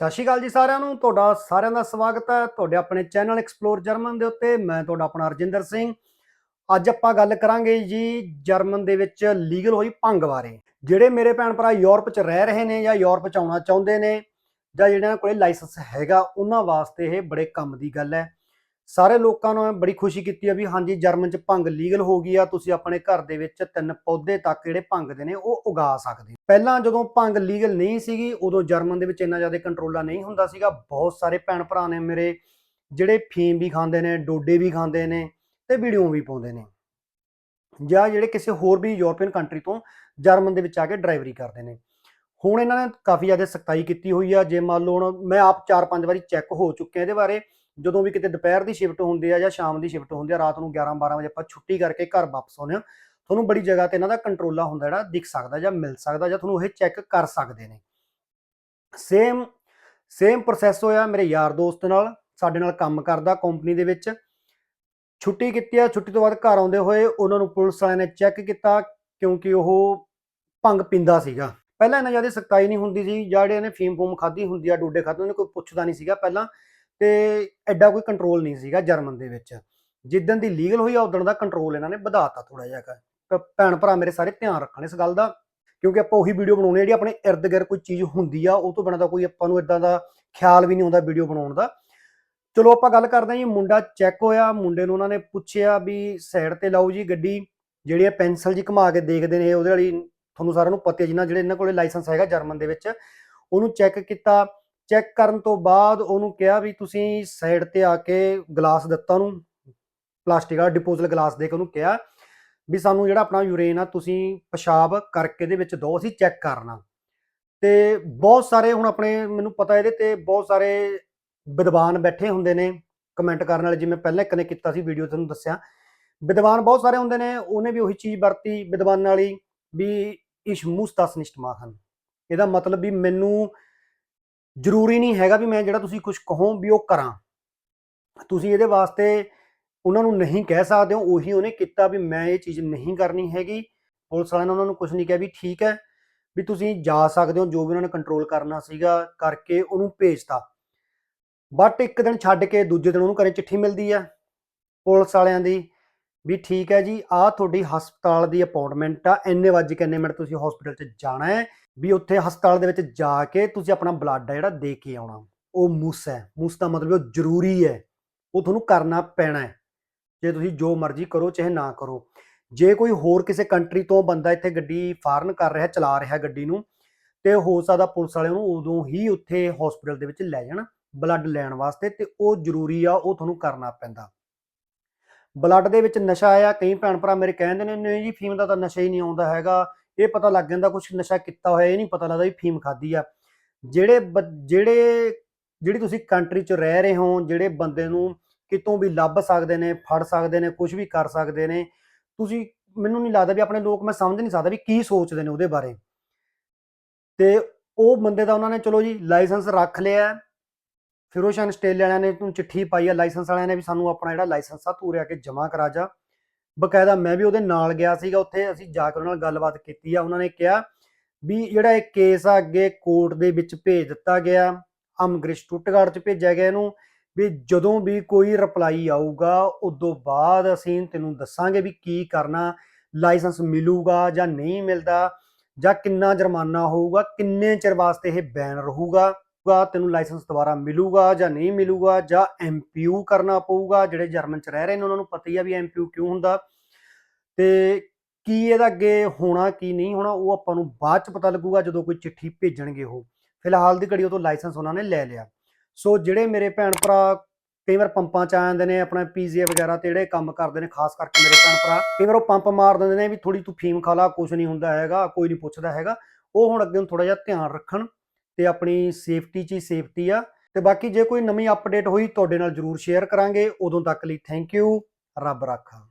ਸਤਿ ਸ਼੍ਰੀ ਅਕਾਲ ਜੀ ਸਾਰਿਆਂ ਨੂੰ। ਤੁਹਾਡਾ ਸਾਰਿਆਂ ਦਾ ਸਵਾਗਤ ਹੈ। ਤੁਹਾਡੇ ਆਪਣੇ ਚੈਨਲ ਐਕਸਪਲੋਰ ਜਰਮਨ ਦੇ ਉੱਤੇ। ਮੈਂ ਤੁਹਾਡਾ ਆਪਣਾ ਰਜਿੰਦਰ ਸਿੰਘ। ਅੱਜ ਆਪਾਂ ਗੱਲ ਕਰਾਂਗੇ ਜੀ ਜਰਮਨ ਦੇ ਵਿੱਚ ਲੀਗਲ ਹੋਈ ਭੰਗ ਬਾਰੇ। ਜਿਹੜੇ ਮੇਰੇ ਭੈਣ ਭਰਾ ਯੂਰਪ 'ਚ ਰਹਿ ਰਹੇ ਨੇ ਜਾਂ ਯੂਰਪ 'ਚ ਆਉਣਾ ਚਾਹੁੰਦੇ ਨੇ ਜਾਂ ਜਿਹੜਿਆਂ ਕੋਲੇ ਲਾਇਸੈਂਸ ਹੈਗਾ, ਉਹਨਾਂ ਵਾਸਤੇ ਇਹ ਬੜੇ ਕੰਮ ਦੀ ਗੱਲ ਹੈ। ਸਾਰੇ ਲੋਕਾਂ ਨੂੰ ਬੜੀ ਖੁਸ਼ੀ ਕੀਤੀ ਆ ਵੀ ਹਾਂਜੀ, ਜਰਮਨ 'ਚ ਭੰਗ ਲੀਗਲ ਹੋ ਗਈ ਆ, ਤੁਸੀਂ ਆਪਣੇ ਘਰ ਦੇ ਵਿੱਚ ਤਿੰਨ ਪੌਦੇ ਤੱਕ ਜਿਹੜੇ ਭੰਗ ਦੇ ਨੇ, ਉਹ ਉਗਾ ਸਕਦੇ ਪਹਿਲਾਂ ਜਦੋਂ ਭੰਗ ਲੀਗਲ ਨਹੀਂ ਸੀਗੀ, ਉਦੋਂ ਜਰਮਨ ਦੇ ਵਿੱਚ ਇੰਨਾ ਜ਼ਿਆਦਾ ਕੰਟਰੋਲਾ ਨਹੀਂ ਹੁੰਦਾ ਸੀਗਾ। ਬਹੁਤ ਸਾਰੇ ਭੈਣ ਭਰਾ ਨੇ ਮੇਰੇ ਜਿਹੜੇ ਫੀਮ ਵੀ ਖਾਂਦੇ ਨੇ, ਡੋਡੇ ਵੀ ਖਾਂਦੇ ਨੇ ਤੇ ਵੀਡੀਓ ਵੀ ਪਾਉਂਦੇ ਨੇ। ਜਾਂ ਜਿਹੜੇ ਕਿਸੇ ਹੋਰ ਵੀ ਯੂਰੋਪੀਅਨ ਕੰਟਰੀ ਤੋਂ ਜਰਮਨ ਦੇ ਵਿੱਚ ਆ ਕੇ ਡਰਾਈਵਰੀ ਕਰਦੇ ਨੇ। ਹੁਣ ਇਹਨਾਂ ਨੇ ਕਾਫੀ ਜ਼ਿਆਦਾ ਸਖਤਾਈ ਕੀਤੀ ਹੋਈ ਆ। ਜੇ ਮੰਨ ਲਓ ਹੁਣ ਮੈਂ ਆਪ 4-5 ਵਾਰੀ ਚੈੱਕ ਹੋ ਚੁੱਕਿਆ ਇਹਦੇ ਬਾਰੇ ਜਦੋਂ ਵੀ ਕਿਤੇ ਦੁਪਹਿਰ ਦੀ ਸ਼ਿਫਟ ਹੁੰਦੀ ਆ ਜਾਂ ਸ਼ਾਮ ਦੀ ਸ਼ਿਫਟ ਹੁੰਦੀ ਆ, ਰਾਤ ਨੂੰ 11-12 ਵਜੇ ਆਪਾਂ ਛੁੱਟੀ ਕਰਕੇ ਘਰ ਵਾਪਸ ਆਉਂਦੇ ਆ ਤੁਹਾਨੂੰ ਬੜੀ ਜਗ੍ਹਾ ਤੇ ਇਹਨਾਂ ਦਾ ਕੰਟਰੋਲਾ ਹੁੰਦਾ ਜਿਹੜਾ ਦਿਖ ਸਕਦਾ ਜਾਂ ਮਿਲ ਸਕਦਾ ਜਾਂ ਤੁਹਾਨੂੰ ਇਹ ਚੈੱਕ ਕਰ ਸਕਦੇ ਨੇ। ਸੇਮ ਸੇਮ ਪ੍ਰੋਸੈਸ ਹੋਇਆ ਮੇਰੇ ਯਾਰ ਦੋਸਤ ਨਾਲ, ਸਾਡੇ ਨਾਲ ਕੰਮ ਕਰਦਾ ਕੰਪਨੀ ਦੇ ਵਿੱਚ। ਛੁੱਟੀ ਕੀਤੀ ਆ, ਛੁੱਟੀ ਤੋਂ ਬਾਅਦ ਘਰ ਆਉਂਦੇ ਹੋਏ ਉਹਨਾਂ ਨੂੰ ਪੁਲਿਸ ਵਾਲਿਆਂ ਨੇ ਚੈੱਕ ਕੀਤਾ ਕਿਉਂਕਿ ਉਹ ਭੰਗ ਪਿੰਦਾ ਸੀਗਾ। ਪਹਿਲਾਂ ਇਹਨਾਂ ਜ਼ਿਆਦਾ ਸਖਤਾਈ ਨਹੀਂ ਹੁੰਦੀ ਸੀ, ਜਿਹੜੇ ਇਹਨੇ ਫੀਮ ਫੂਮ ਖਾਧੀ ਹੁੰਦੀ ਆ, ਡੋਡੇ ਖਾਧੇ, ਉਹਨੇ ਕੋਈ ਪੁੱਛਦਾ ਨਹੀਂ ਸੀਗਾ। ਪਹਿਲਾਂ ਤੇ ਐਡਾ ਕੋਈ ਕੰਟਰੋਲ ਨਹੀਂ ਸੀਗਾ ਜਰਮਨ ਦੇ ਵਿੱਚ। ਜਿੱਦਣ ਦੀ ਲੀਗਲ ਹੋਈ ਆ ਉਦੋਂ ਦਾ ਕੰਟਰੋਲ ਇਹਨਾਂ ਨੇ ਵਧਾਤਾ ਥੋੜਾ ਜਿਹਾ ਭੈਣ ਭਰਾ ਮੇਰੇ ਸਾਰੇ ਧਿਆਨ ਰੱਖਣ ਇਸ ਗੱਲ ਦਾ, ਕਿਉਂਕਿ ਆਪਾਂ ਉਹੀ ਵੀਡੀਓ ਬਣਾਉਣੀ ਆ, ਜਿਹੜੀ ਆਪਣੇ ਇਰਦ ਗਿਰ ਕੋਈ ਚੀਜ਼ ਹੁੰਦੀ ਆ, ਉਹ ਤੋਂ ਬਿਨਾਂ ਤਾਂ ਕੋਈ ਆਪਾਂ ਨੂੰ ਇਦਾਂ ਦਾ ਖਿਆਲ ਵੀ ਨਹੀਂ ਆਉਂਦਾ ਵੀਡੀਓ ਬਣਾਉਣ ਦਾ। ਚਲੋ ਆਪਾਂ ਗੱਲ ਕਰਦੇ ਹਾਂ ਜੀ, ਮੁੰਡਾ ਚੈੱਕ ਹੋਇਆ, ਮੁੰਡੇ ਨੂੰ ਉਹਨਾਂ ਨੇ ਪੁੱਛਿਆ ਵੀ ਸਾਈਡ ਤੇ ਲਾਓ ਜੀ ਗੱਡੀ, ਜਿਹੜੀ ਆ ਪੈਨਸਲ ਜੀ ਘੁਮਾ ਕੇ ਦੇਖਦੇ ਨੇ, ਉਹਦੇ ਵਾਲੀ ਤੁਹਾਨੂੰ ਸਾਰਿਆਂ ਨੂੰ ਪਤਾ ਹੈ ਜਿਨ੍ਹਾਂ ਜਿਹੜੇ ਇਹਨਾਂ ਕੋਲੇ ਲਾਇਸੈਂਸ ਹੈਗਾ ਜਰਮਨ ਦੇ ਵਿੱਚ, ਉਹਨੂੰ ਚੈੱਕ ਕੀਤਾ। ਚੈੱਕ ਕਰਨ ਤੋਂ ਬਾਅਦ ਉਹਨੂੰ ਕਿਹਾ ਵੀ ਤੁਸੀਂ ਸਾਈਡ ਤੇ ਆ ਕੇ ਗਲਾਸ ਦਿੱਤਾ ਉਹਨੂੰ, ਪਲਾਸਟਿਕ ਵਾਲਾ ਡਿਪੋਜ਼ਲ ਗਲਾਸ ਦੇ ਕੇ ਉਹਨੂੰ ਕਿਹਾ ਵੀ ਸਾਨੂੰ ਜਿਹੜਾ ਆਪਣਾ ਯੂਰੇਨ ਆ, ਤੁਸੀਂ ਪਿਸ਼ਾਬ ਕਰਕੇ ਦੇ ਵਿੱਚ ਦੋ ਅਸੀਂ ਚੈੱਕ ਕਰਨਾ। ਤੇ ਬਹੁਤ ਸਾਰੇ ਹੁਣ ਆਪਣੇ, ਮੈਨੂੰ ਪਤਾ ਇਹਦੇ ਤੇ ਬਹੁਤ ਸਾਰੇ ਵਿਦਵਾਨ ਬੈਠੇ ਹੁੰਦੇ ਨੇ ਕਮੈਂਟ ਕਰਨ ਵਾਲੇ, ਜਿਵੇਂ ਪਹਿਲਾਂ ਇੱਕ ਨੇ ਕੀਤਾ ਸੀ ਵੀਡੀਓ ਤੁਹਾਨੂੰ ਦੱਸਿਆ। ਵਿਦਵਾਨ ਬਹੁਤ ਸਾਰੇ ਹੁੰਦੇ ਨੇ, ਉਹਨੇ ਵੀ ਉਹੀ ਚੀਜ਼ ਵਰਤੀ ਵਿਦਵਾਨ ਵਾਲੀ ਵੀ ਇਸ਼ ਮੁਸਤਸ ਨਿਸ਼ਟ ਮਾਹਨ ਇਹਦਾ ਮਤਲਬ ਵੀ ਮੈਨੂੰ ਜ਼ਰੂਰੀ ਨਹੀਂ ਹੈਗਾ ਵੀ ਮੈਂ ਜਿਹੜਾ ਤੁਸੀਂ ਕੁਝ ਕਹੋ ਵੀ ਉਹ ਕਰਾਂ। ਤੁਸੀਂ ਇਹਦੇ ਵਾਸਤੇ ਉਹਨਾਂ ਨੂੰ ਨਹੀਂ ਕਹਿ ਸਕਦੇ ਹੋ, ਉਹੀ ਉਹਨੇ ਕੀਤਾ ਵੀ ਮੈਂ ਇਹ ਚੀਜ਼ ਨਹੀਂ ਕਰਨੀ ਹੈਗੀ। ਪੁਲਿਸ ਵਾਲਿਆਂ ਨੇ ਉਹਨਾਂ ਨੂੰ ਕੁਝ ਨਹੀਂ ਕਿਹਾ ਵੀ ਠੀਕ ਹੈ, ਵੀ ਤੁਸੀਂ ਜਾ ਸਕਦੇ ਹੋ ਜੋ ਵੀ ਉਹਨਾਂ ਨੇ ਕੰਟਰੋਲ ਕਰਨਾ ਸੀਗਾ ਕਰਕੇ ਉਹਨੂੰ ਭੇਜਤਾ। ਬਟ ਇੱਕ ਦਿਨ ਛੱਡ ਕੇ ਦੂਜੇ ਦਿਨ ਉਹਨੂੰ ਘਰੇ ਚਿੱਠੀ ਮਿਲਦੀ ਆ ਪੁਲਿਸ ਵਾਲਿਆਂ ਦੀ ਵੀ ਠੀਕ ਹੈ ਜੀ, ਆਹ ਤੁਹਾਡੀ ਹਸਪਤਾਲ ਦੀ ਅਪਾਇੰਟਮੈਂਟ ਆ, ਇੰਨੇ ਵਜੇ ਕਿੰਨੇ ਮਿੰਟ ਤੁਸੀਂ ਹਸਪੀਟਲ 'ਚ ਜਾਣਾ ਹੈ। ਵੀ ਉੱਥੇ ਹਸਪਤਾਲ ਦੇ ਵਿੱਚ ਜਾ ਕੇ ਤੁਸੀਂ ਆਪਣਾ ਬਲੱਡ ਆ ਜਿਹੜਾ ਦੇ ਕੇ ਆਉਣਾ। ਉਹ ਮੂਸ ਹੈ। ਮੁਸ ਦਾ ਮਤਲਬ ਉਹ ਜ਼ਰੂਰੀ ਹੈ। ਉਹ ਤੁਹਾਨੂੰ ਕਰਨਾ ਪੈਣਾ ਹੈ। ਜੇ ਤੁਸੀਂ ਜੋ ਮਰਜ਼ੀ ਕਰੋ, ਚਾਹੇ ਨਾ ਕਰੋ। ਜੇ ਕੋਈ ਹੋਰ ਕਿਸੇ ਕੰਟਰੀ ਤੋਂ ਬੰਦਾ ਇੱਥੇ ਗੱਡੀ ਫਾਰਨ ਕਰ ਰਿਹਾ, ਚਲਾ ਰਿਹਾ ਗੱਡੀ ਨੂੰ, ਤੇ ਹੋ ਸਕਦਾ ਪੁਲਿਸ ਵਾਲਿਆਂ ਨੂੰ ਉਦੋਂ ਹੀ ਉੱਥੇ ਹਸਪੀਟਲ ਦੇ ਵਿੱਚ ਲੈ ਜਾਣ ਬਲੱਡ ਲੈਣ ਵਾਸਤੇ ਤੇ ਉਹ ਜ਼ਰੂਰੀ ਆ, ਉਹ ਤੁਹਾਨੂੰ ਕਰਨਾ ਪੈਂਦਾ। ਬਲੱਡ ਦੇ ਵਿੱਚ ਨਸ਼ਾ ਆਇਆ ਕਈ ਭੈਣ ਭਰਾ ਮੇਰੇ ਕਹਿੰਦੇ ਨੇ, ਨਹੀਂ ਜੀ ਫੀਮ ਦਾ ਤਾਂ ਨਸ਼ਾ ਹੀ ਨਹੀਂ ਆਉਂਦਾ ਹੈਗਾ। ਇਹ ਪਤਾ ਲੱਗ ਜਾਂਦਾ ਕੁਝ ਨਸ਼ਾ ਕੀਤਾ ਹੋਇਆ, ਇਹ ਨਹੀਂ ਪਤਾ ਲੱਗਦਾ ਵੀ ਫੀਮ ਖਾਦੀ ਆ। ਜਿਹੜੇ ਜਿਹੜੇ, ਜਿਹੜੀ ਤੁਸੀਂ ਕੰਟਰੀ 'ਚ ਰਹਿ ਰਹੇ ਹੋ, ਜਿਹੜੇ ਬੰਦੇ ਨੂੰ ਕਿਤੋਂ ਵੀ ਲੱਭ ਸਕਦੇ ਨੇ, ਫੜ ਸਕਦੇ ਨੇ ਕੁਝ ਵੀ ਕਰ ਸਕਦੇ ਨੇ, ਤੁਸੀਂ, ਮੈਨੂੰ ਨਹੀਂ ਲੱਗਦਾ ਵੀ ਆਪਣੇ ਲੋਕ, ਮੈਂ ਸਮਝ ਨਹੀਂ ਸਕਦਾ ਵੀ ਕੀ ਸੋਚਦੇ ਨੇ ਉਹਦੇ ਬਾਰੇ। ਤੇ ਉਹ ਬੰਦੇ ਦਾ ਉਹਨਾਂ ਨੇ, ਚਲੋ ਜੀ, ਲਾਇਸੈਂਸ ਰੱਖ ਲਿਆ। ਫਿਰੋਸ਼ਨ ਸਟੇਲ ਵਾਲਿਆਂ ਨੇ ਤੂੰ ਚਿੱਠੀ ਪਾਈ ਆ, ਲਾਇਸੈਂਸ ਵਾਲਿਆਂ ਨੇ ਵੀ ਸਾਨੂੰ ਆਪਣਾ ਜਿਹੜਾ ਲਾਇਸੈਂਸ ਆ, ਤੂੰ ਰਿਆ ਕੇ ਜਮ੍ਹਾਂ ਕਰਾ ਜਾ। ਬਕਾਇਦਾ ਮੈਂ ਵੀ ਉਹਦੇ ਨਾਲ ਗਿਆ ਸੀਗਾ, ਉੱਥੇ ਅਸੀਂ ਜਾ ਕੇ ਉਹਨਾਂ ਨਾਲ ਗੱਲਬਾਤ ਕੀਤੀ ਆ, ਉਹਨਾਂ ਨੇ ਕਿਹਾ ਵੀ ਜਿਹੜਾ ਇਹ ਕੇਸ ਆ, ਅੱਗੇ ਕੋਰਟ ਦੇ ਵਿੱਚ ਭੇਜ ਦਿੱਤਾ ਗਿਆ ਅਮਗ੍ਰਿਸ਼ ਸਟੁੱਟਗਾਰਡ ਚ ਭੇਜਿਆ ਗਿਆ ਇਹਨੂੰ, ਵੀ ਜਦੋਂ ਵੀ ਕੋਈ ਰਿਪਲਾਈ ਆਊਗਾ, ਉਦੋਂ ਬਾਅਦ ਅਸੀਂ ਤੈਨੂੰ ਦੱਸਾਂਗੇ ਵੀ ਕੀ ਕਰਨਾ ਲਾਇਸੈਂਸ ਮਿਲੂਗਾ ਜਾਂ ਨਹੀਂ ਮਿਲਦਾ, ਜਾਂ ਕਿੰਨਾ ਜੁਰਮਾਨਾ ਹੋਊਗਾ, ਕਿੰਨੇ ਚਿਰ ਵਾਸਤੇ ਇਹ ਬੈਨ ਰਹੂਗਾ। ਗਾ ਤੈਨੂੰ ਲਾਇਸੈਂਸ ਦੁਬਾਰਾ ਮਿਲੂਗਾ ਜਾਂ ਨਹੀਂ ਮਿਲੂਗਾ ਜਾਂ ਐਮਪੀਯੂ ਕਰਨਾ ਪਊਗਾ, ਜਿਹੜੇ ਜਰਮਨ ਚ ਰਹਿ ਰਹੇ ਨੇ, ਉਹਨਾਂ ਨੂੰ ਪਤਾ ਹੀ ਆ ਵੀ ਐਮਪੀਯੂ ਕਿਉਂ ਹੁੰਦਾ। ਤੇ ਕੀ ਇਹਦਾ ਅੱਗੇ ਹੋਣਾ, ਕੀ ਨਹੀਂ ਹੋਣਾ, ਉਹ ਆਪਾਂ ਨੂੰ ਬਾਅਦ ਚ ਪਤਾ ਲੱਗੂਗਾ ਜਦੋਂ ਕੋਈ ਚਿੱਠੀ ਭੇਜਣਗੇ ਉਹ। ਫਿਲਹਾਲ ਦੀ ਘੜੀ ਉਹ ਤੋਂ ਲਾਇਸੈਂਸ ਉਹਨਾਂ ਨੇ ਲੈ ਲਿਆ। ਸੋ ਜਿਹੜੇ ਮੇਰੇ ਭੈਣ ਭਰਾ ਕਈ ਵਾਰ ਪੰਪਾਂ ਚ ਆ ਜਾਂਦੇ ਨੇ, ਆਪਣਾ ਪੀਜ਼ੇ ਵਗੈਰਾ ਤੇ ਜਿਹੜੇ ਕੰਮ ਕਰਦੇ ਨੇ, ਖਾਸ ਕਰਕੇ ਮੇਰੇ ਭੈਣ ਭਰਾ, ਕਈ ਵਾਰ ਉਹ ਪੰਪ ਮਾਰ ਦਿੰਦੇ ਨੇ ਵੀ ਥੋੜੀ ਤੂੰ ਫੀਮ ਖਾ ਲਾ ਕੁਝ ਨਹੀਂ ਹੁੰਦਾ ਹੈਗਾ, ਕੋਈ ਨਹੀਂ ਪੁੱਛਦਾ ਹੈਗਾ। ਉਹ ਹੁਣ ਅੱਗੇ ਨੂੰ ਥੋੜਾ ਜਿਹਾ ਧਿਆਨ ਰੱਖਣ। ਤੇ ਆਪਣੀ ਸੇਫਟੀ 'ਚ ਹੀ ਸੇਫਟੀ ਆ। ਤੇ ਬਾਕੀ ਜੇ ਕੋਈ ਨਵੀਂ ਅਪਡੇਟ ਹੋਈ, ਤੁਹਾਡੇ ਨਾਲ ਜਰੂਰ ਸ਼ੇਅਰ ਕਰਾਂਗੇ। ਉਦੋਂ ਤੱਕ ਲਈ ਥੈਂਕ ਯੂ ਰੱਬ ਰਾਖਾ।